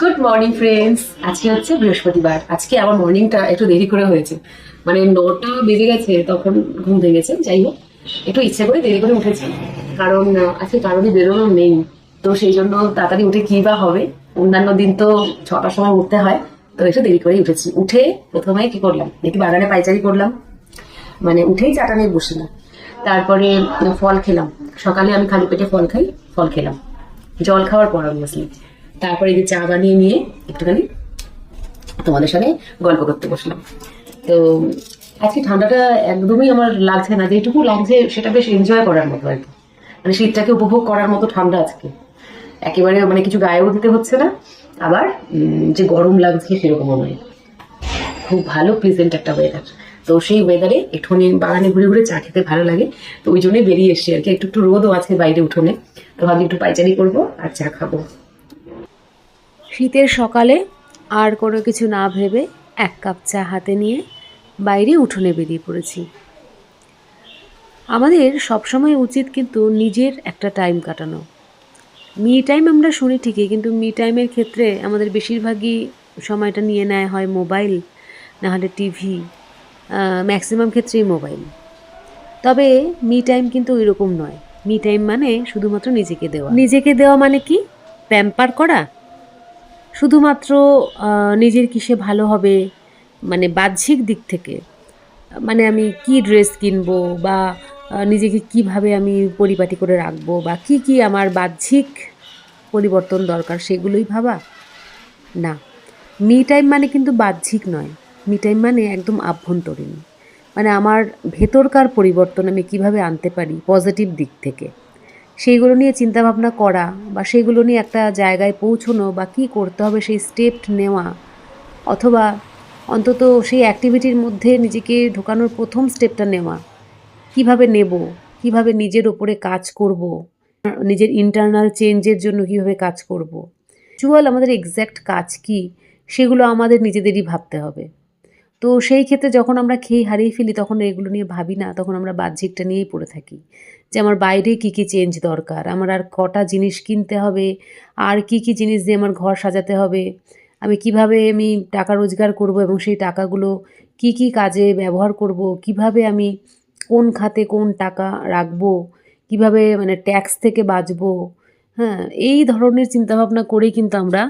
Good morning friends আজকে হচ্ছে বৃহস্পতিবার। আজকে আমার মর্নিংটা একটু দেরি করে হয়েছে। মানে নটা বেজে গেছে, তখন ঘুম থেকে গেছে। যাই হোক, একটু ইচ্ছে করে দেরি করে উঠেছি। কারণ আজকে কারোরই বেরোনো নেই। তো সেই জন্য তাড়াতাড়ি উঠে কি বা হবে, অন্যান্য দিন তো ছটার সময় উঠতে হয়। তো একটু দেরি করেই উঠেছি। উঠে প্রথমে কি করলাম? একটু বাগানে পাইচারি করলাম। মানে উঠেই চাটা নিয়ে বসলাম। তারপরে ফল খেলাম। সকালে আমি খালি পেটে ফল খাই, ফল খেলাম। জল খাওয়ার পর অবভিয়াসলি তারপরে এই যে চা বানিয়ে নিয়ে একটুখানি তোমাদের সঙ্গে গল্প করতে বসলাম। তো আজকে ঠান্ডাটা একদমই আমার লাগছে না, যেটুকু লাগছে সেটা বেশ এনজয় করার মতো আর কি। মানে শীতটাকে উপভোগ করার মতো ঠান্ডা আজকে। একেবারে মানে কিছু গায়েও দিতে হচ্ছে না, আবার যে গরম লাগছে সেরকমও নয়। খুব ভালো প্লেজেন্ট একটা ওয়েদার তো সেই ওয়েদারে একটুখানি বাগানে ঘুরে ঘুরে চা খেতে ভালো লাগে। তো ওই জন্যই বেরিয়ে এসছি আর কি। একটু একটু রোদও আছে বাইরে উঠোনে। তো ভাবি একটু পাইচারি করব আর চা খাব। শীতের সকালে আর কোনো কিছু না ভেবে এক কাপ চা হাতে নিয়ে বাইরে উঠোনে বেরিয়ে পড়েছি। আমাদের সবসময় উচিত কিন্তু নিজের একটা টাইম কাটানো। মি টাইম আমরা শুনি ঠিকই, কিন্তু মি টাইমের ক্ষেত্রে আমাদের বেশিরভাগই সময়টা নিয়ে নেয় হয় মোবাইল নাহলে টিভি ম্যাক্সিমাম ক্ষেত্রেই মোবাইল তবে মি টাইম কিন্তু ওইরকম নয়। মি টাইম মানে শুধুমাত্র নিজেকে দেওয়া। নিজেকে দেওয়া মানে কি? প্যাম্পার করা? শুধুমাত্র নিজের কিসে ভালো হবে মানে বাহ্যিক দিক থেকে মানে আমি কি ড্রেস কিনবো বা নিজেকে কীভাবে আমি পরিপাটি করে রাখব বা কি কি আমার বাহ্যিক পরিবর্তন দরকার সেগুলোই ভাবা? না। মি টাইম মানে কিন্তু বাহ্যিক নয়। মি টাইম মানে একদম আভ্যন্তরীণ। মানে আমার ভেতরকার পরিবর্তন আমি কীভাবে আনতে পারি, পজিটিভ দিক থেকে। সেইগুলো নিয়ে চিন্তাভাবনা করা বা সেইগুলো নিয়ে একটা জায়গায় পৌঁছনো বা কী করতে হবে সেই স্টেপ নেওয়া অথবা অন্তত সেই অ্যাক্টিভিটির মধ্যে নিজেকে ঢোকানোর প্রথম স্টেপটা নেওয়া। কীভাবে নেব? কীভাবে নিজের ওপরে কাজ করব? নিজের ইন্টারনাল চেঞ্জের জন্য কীভাবে কাজ করব? চুয়াল আমাদের এক্স্যাক্ট কাজ কি? সেগুলো আমাদের নিজেদেরই ভাবতে হবে। তো সেই ক্ষেত্রে যখন আমরা খেয়ে হারিয়ে ফেলি, তখন এগুলো নিয়ে ভাবি না, তখন আমরা বাহ্যিকটা নিয়েই পড়ে থাকি। যে আমার বাইরে কী কী চেঞ্জ দরকার, আমার আর কটা জিনিস কিনতে হবে, আর কি কি জিনিস দিয়ে আমার ঘর সাজাতে হবে, আমি কীভাবে আমি টাকা রোজগার করব এবং সেই টাকাগুলো কি কি কাজে ব্যবহার করব, কীভাবে আমি কোন খাতে কোন টাকা রাখব, কীভাবে মানে ট্যাক্স থেকে বাঁচবো হ্যাঁ এই ধরনের চিন্তাভাবনা করেই কিন্তু আমরা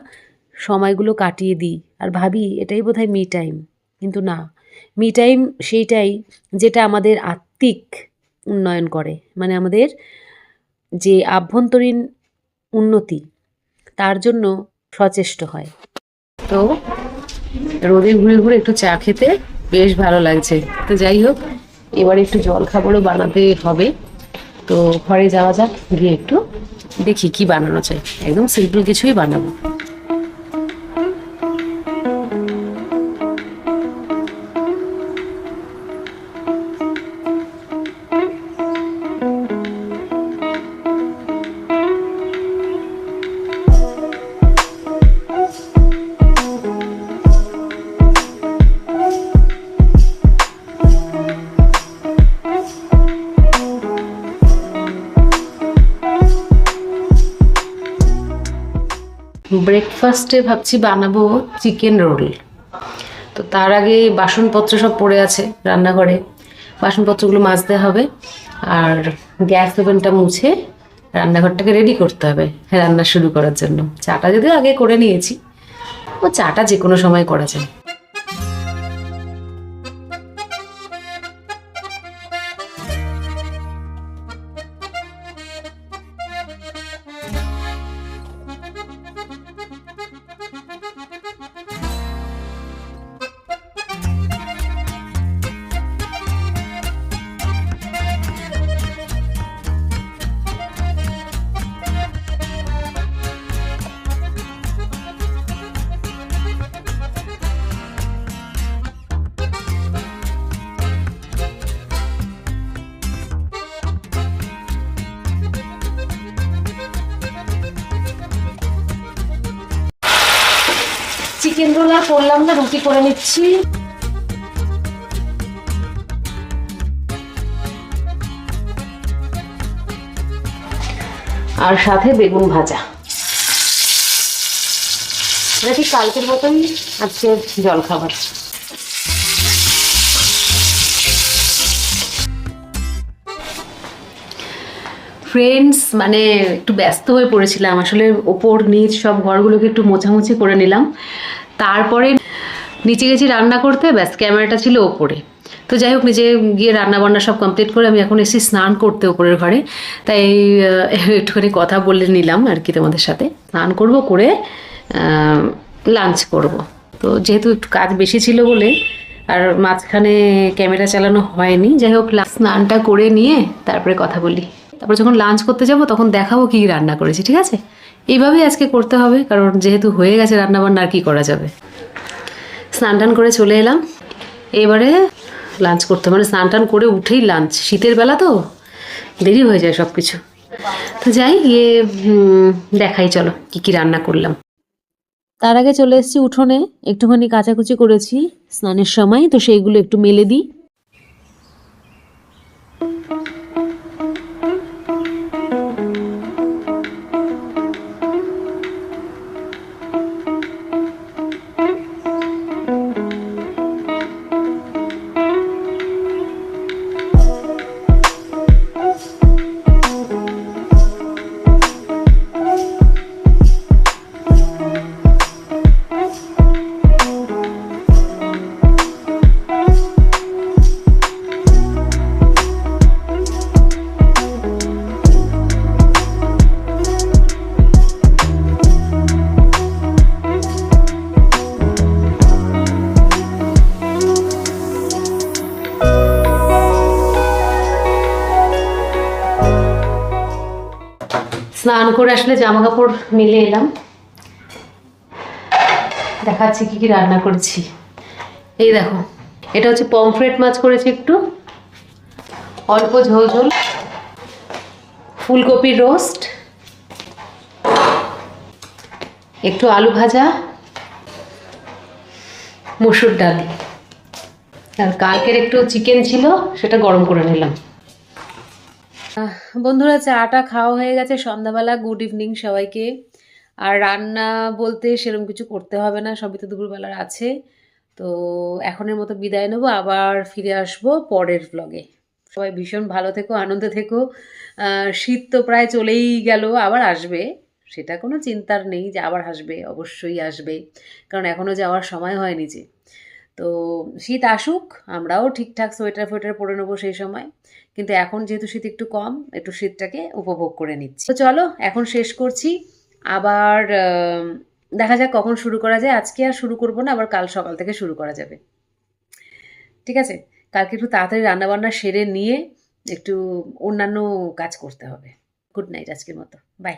সময়গুলো কাটিয়ে দিই। আর ভাবি এটাই বোধহয় মি টাইম কিন্তু না মি টাইম সেইটাই যেটা আমাদের আত্মিক উন্নয়ন করে মানে আমাদের যে আভ্যন্তরীণ উন্নতি, তার জন্য সচেষ্ট হয়। তো রোদে ঘুরে ঘুরে একটু চা খেতে বেশ ভালো লাগছে। তো যাই হোক, এবার একটু জল খাবারও বানাতে হবে। তো ঘরে যাওয়া যাক, গিয়ে একটু দেখি কি বানানো চাই একদম সিম্পল কিছুই বানাবো। ব্রেকফাস্টে ভাবছি বানাবো চিকেন রোল তো তার আগে বাসনপত্র সব পড়ে আছে রান্নাঘরে। বাসনপত্রগুলো মাজতে হবে আর গ্যাস ওভেনটা মুছে রান্নাঘরটাকে রেডি করতে হবে রান্না শুরু করার জন্য। চাটা যদিও আগে করে নিয়েছি, ও চাটা যে কোনো সময় করা যায়। চিকেন রোল আর করলাম না, রুটি করে নিচ্ছি। আর সাথে বেগুন ভাজা। এটা ঠিক কালকের মতোই আজকে জল খাবার ফ্রেন্ডস মানে একটু ব্যস্ত হয়ে পড়েছিলাম। আসলে ওপর, নিচ সব ঘরগুলোকে একটু মোছামুছি করে নিলাম। তারপরে নিচে গেছি রান্না করতে, ব্যাস ক্যামেরাটা ছিল ওপরে। তো যাই হোক নিজে গিয়ে রান্না বান্না সব কমপ্লিট করে আমি এখন এসেছি স্নান করতে ওপরের ঘরে। তাই একটুখানি কথা বলে নিলাম আর কি তোমাদের সাথে। স্নান করব, করে লাঞ্চ করব। তো যেহেতু একটু কাজ বেশি ছিল বলে, আর মাঝখানে ক্যামেরা চালানো হয়নি, যাই হোক স্নানটা করে নিয়ে তারপরে কথা বলি। তারপরে যখন লাঞ্চ করতে যাব, তখন দেখাবো কী রান্না করেছি, ঠিক আছে? এইভাবেই আজকে করতে হবে, কারণ যেহেতু হয়ে গেছে রান্নাবান্না, আর কী করা যাবে? স্নান টান করে চলে এলাম। এবারে লাঞ্চ করতে মানে স্নান টান করে উঠেই লাঞ্চ শীতের বেলা তো, দেরি হয়ে যায় সব কিছু তো যাই, গিয়ে দেখাই, চলো, কি কি রান্না করলাম। তার আগে চলে এসেছি উঠোনে। একটুখানি কাচাকুচি করেছি স্নানের সময়, তো সেইগুলো একটু মেলে দিই। স্নান করে আসলে জামা কাপড় মিলে এলাম। দেখাচ্ছি কি কি রান্না করেছি। এই দেখো, এটা হচ্ছে পমফ্রেট মাছ করেছি একটু। অল্প ঝোল ঝোল। ফুলকপির রোস্ট। একটু আলু ভাজা। মসুর ডাল। আর কালকের একটু চিকেন ছিল, সেটা গরম করে নিলাম। বন্ধুরা, চাটা খাওয়া হয়ে গেছে। সন্ধ্যাবেলা গুড ইভিনিং সবাইকে। আর রান্না বলতে সেরকম কিছু করতে হবে না, সবই তো দুপুরবেলার আছে। তো এখনের মতো বিদায় নেব, আবার ফিরে আসব পরের ব্লগে সবাই ভীষণ ভালো থেকো, আনন্দে থেকো। শীত তো প্রায় চলেই গেল, আবার আসবে। সেটা কোনো চিন্তার নেই যে আবার আসবে, অবশ্যই আসবে। কারণ এখনও যাওয়ার সময় হয়নি যে। তো শীত আসুক, আমরাও ঠিকঠাক সোয়েটার ফোয়েটার পরে নেব সেই সময়। কিন্তু এখন যেহেতু শীত একটু কম, একটু শীতটাকে উপভোগ করে নিচ্ছি। তো চলো, এখন শেষ করছি। আবার দেখা যাক কখন শুরু করা যায়। আজকে আর শুরু করব না, আবার কাল সকাল থেকে শুরু করা যাবে। ঠিক আছে? কালকে একটু তাড়াতাড়ি রান্নাবান্না সেরে নিয়ে একটু অন্যান্য কাজ করতে হবে। গুড নাইট আজকের মতো। বাই